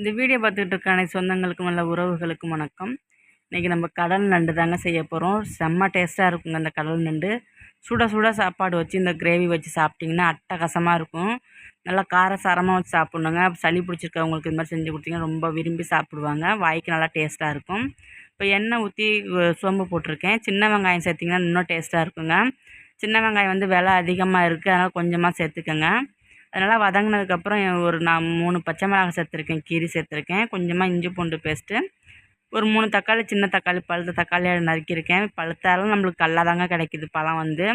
இந்த வீடியோ பார்த்துக்கிட்டு இருக்க அனைத்து சொந்தங்களுக்கும் நல்ல உறவுகளுக்கும் வணக்கம். இன்றைக்கி நம்ம கடல் நண்டு தாங்க செய்ய போகிறோம் செம்ம டேஸ்ட்டாக இருக்குங்க இந்த கடல் நண்டு. சுட சுட சாப்பாடு வச்சு இந்த கிரேவி வச்சு சாப்பிட்டிங்கன்னா அட்டகாசமாக இருக்கும். நல்லா காரசாரமாக வச்சு சாப்பிட்ணுங்க. சளி பிடிச்சிருக்கவங்களுக்கு இது மாதிரி செஞ்சு கொடுத்தீங்கன்னா ரொம்ப விரும்பி சாப்பிடுவாங்க. வாய்க்கு நல்லா டேஸ்ட்டாக இருக்கும். இப்போ எண்ணெய் ஊற்றி சோம்பு போட்டிருக்கேன். சின்ன வெங்காயம் சேர்த்திங்கன்னா இன்னும் டேஸ்ட்டாக இருக்குங்க. சின்ன வெங்காயம் வந்து விலை அதிகமாக இருக்குது அதனால் கொஞ்சமாக சேர்த்துக்கோங்க. அதனால் வதங்கினதுக்கப்புறம் ஒரு நான் மூணு பச்சை மிளகாய் சேர்த்துருக்கேன் கீரி சேர்த்துருக்கேன் கொஞ்சமாக இஞ்சி பூண்டு பேஸ்ட்டு ஒரு மூணு தக்காளி சின்ன தக்காளி பழுத்த தக்காளியாக நறுக்கியிருக்கேன். பழுத்தாலும் நம்மளுக்கு கல்லாதாங்க கிடைக்கிது பழம் வந்து.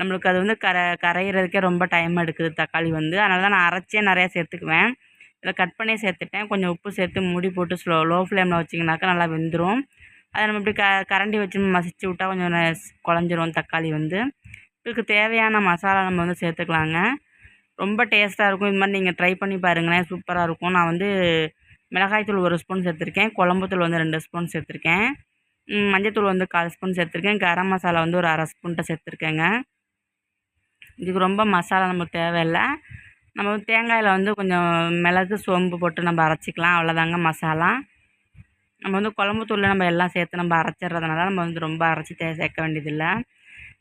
நம்மளுக்கு அது வந்து கரை கரையிறதுக்கே ரொம்ப டைம் எடுக்குது தக்காளி வந்து. அதனால தான் நான் அரைச்சே நிறையா சேர்த்துக்குவேன். இதில் கட் பண்ணி சேர்த்துட்டேன். கொஞ்சம் உப்பு சேர்த்து மூடி போட்டு ஸ்லோ லோ ஃப்ளேமில் வச்சிங்கனாக்கா நல்லா வெந்துடும் அதை நம்ம இப்படி க கரண்டி வச்சு மசிச்சு விட்டால் கொஞ்சம் குழஞ்சிரும் தக்காளி வந்து. இதுக்கு தேவையான மசாலா நம்ம வந்து சேர்த்துக்கலாங்க. ரொம்ப டேஸ்ட்டாக இருக்கும். இது மாதிரி நீங்கள் ட்ரை பண்ணி பாருங்களேன். சூப்பராக இருக்கும். நான் வந்து மிளகாய்த்தூள் ஒரு ஸ்பூன் சேர்த்துருக்கேன். குழம்புத்தூள் வந்து ரெண்டு ஸ்பூன் சேர்த்துருக்கேன். மஞ்சத்தூள் வந்து கால் ஸ்பூன் சேர்த்துருக்கேன். கரம் மசாலா வந்து ஒரு அரை ஸ்பூன்ட்ட சேர்த்துருக்கேங்க. இதுக்கு ரொம்ப மசாலா நமக்கு தேவையில்லை. நம்ம வந்து தேங்காயில் வந்து கொஞ்சம் மிளகு சோம்பு போட்டு நம்ம அரைச்சிக்கலாம். அவ்வளோதாங்க மசாலா. நம்ம வந்து குழம்பு தூளில் நம்ம எல்லாம் சேர்த்து நம்ம அரைச்சிட்றதுனால நம்ம வந்து ரொம்ப அரைச்சி தே சேர்க்க வேண்டியதில்லை.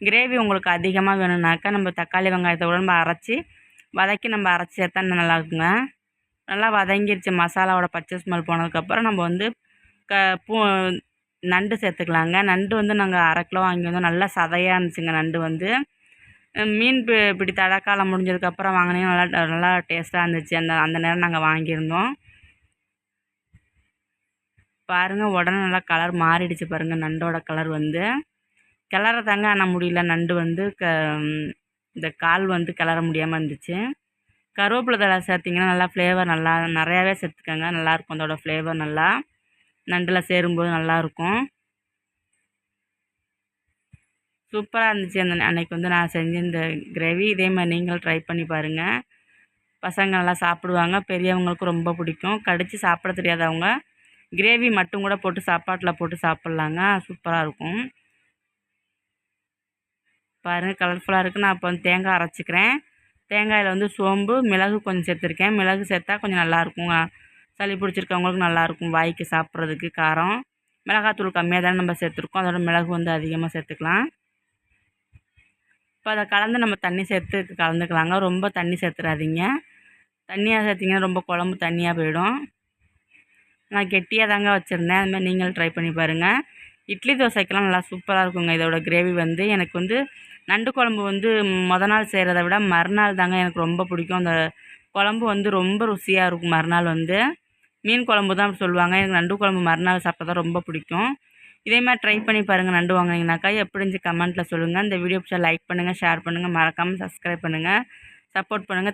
கிரேவி உங்களுக்கு அதிகமாக வேணும்னாக்கா நம்ம தக்காளி வெங்காயத்தை கூட நம்ம அரைச்சி வதக்கி நம்ம அரைச்சி சேர்த்தா நல்லா இருக்குங்க நல்லா வதங்கிருச்சு மசாலாவோட பச்சை ஸ்மெல் போனதுக்கப்புறம் நம்ம வந்து க பூ நண்டு சேர்த்துக்கலாங்க. நண்டு வந்து நாங்கள் அரை கிலோ வாங்கி வந்தோம். நல்லா சதையாக இருந்துச்சுங்க நண்டு வந்து. மீன் பி இப்படி தடக்காலம் முடிஞ்சதுக்கப்புறம் வாங்கினீங்க. நல்லா நல்லா டேஸ்ட்டாக இருந்துச்சு. அந்த அந்த நேரம் நாங்கள் வாங்கியிருந்தோம். பாருங்கள் உடனே நல்லா கலர் மாறிடுச்சு பாருங்கள் நண்டோட கலர் வந்து. கிளற தாங்க ஆனால் முடியல. நண்டு வந்து க இந்த கால் வந்து கிளற முடியாமல் இருந்துச்சு. கருவேப்பிலை தழை சேர்த்திங்கன்னா நல்லா ஃப்ளேவர் நல்லா நிறையாவே சேர்த்துக்கோங்க. நல்லாயிருக்கும் அதோட ஃப்ளேவர் நல்லா. நண்டில் சேரும்போது நல்லாயிருக்கும் சூப்பராக இருந்துச்சு. அந்த அன்னைக்கு வந்து நான் செஞ்ச இந்த கிரேவி. இதே மாதிரி நீங்களும் ட்ரை பண்ணி பாருங்கள் பசங்க நல்லா சாப்பிடுவாங்க. பெரியவங்களுக்கும் ரொம்ப பிடிக்கும். கடித்து சாப்பிட தெரியாதவங்க கிரேவி மட்டும் கூட போட்டு சாப்பாட்டில் போட்டு சாப்பிட்லாங்க. சூப்பராக இருக்கும். பாருங்கள் கலர்ஃபுல்லாக இருக்குது நான் இப்போ வந்து தேங்காய் அரைச்சிக்கிறேன். தேங்காயில் வந்து சோம்பு மிளகு கொஞ்சம் சேர்த்துருக்கேன். மிளகு சேர்த்தா கொஞ்சம் நல்லாயிருக்குங்க சளி பிடிச்சிருக்கவங்களுக்கு நல்லாயிருக்கும் வாய்க்கு சாப்பிட்றதுக்கு காரம். மிளகாத்தூள் கம்மியாக தானே நம்ம சேர்த்துருக்கோம். அதோட மிளகு வந்து அதிகமாக சேர்த்துக்கலாம். இப்போ அதை கலந்து நம்ம தண்ணி சேர்த்து கலந்துக்கலாங்க. ரொம்ப தண்ணி சேர்த்துறாதீங்க. தண்ணியாக சேர்த்திங்கன்னா ரொம்ப குழம்பு தண்ணியாக போயிடும். நான் கெட்டியாக தாங்க வச்சுருந்தேன். அதுமாதிரி நீங்களும் ட்ரை பண்ணி பாருங்கள் இட்லி தோசைக்கெல்லாம் நல்லா சூப்பராக இருக்குங்க. இதோட கிரேவி வந்து எனக்கு வந்து நண்டு குழம்பு வந்து மொதல் நாள் செய்கிறத விட மறுநாள் தாங்க எனக்கு ரொம்ப பிடிக்கும். அந்த குழம்பு வந்து ரொம்ப ருசியாக இருக்கும் மறுநாள் வந்து. மீன் குழம்பு தான் சொல்லுவாங்க. எனக்கு நண்டு குழம்பு மறுநாள் சாப்பிட்டா தான் ரொம்ப பிடிக்கும். இதே மாதிரி ட்ரை பண்ணி பாருங்கள் நண்டு வாங்கினீங்கனாக்கா எப்படி கமெண்ட்டில் சொல்லுங்கள் இந்த வீடியோ பிடிச்சா லைக் பண்ணுங்கள் ஷேர் பண்ணுங்கள் மறக்காமல் சப்ஸ்கிரைப் பண்ணுங்கள் சப்போர்ட் பண்ணுங்கள்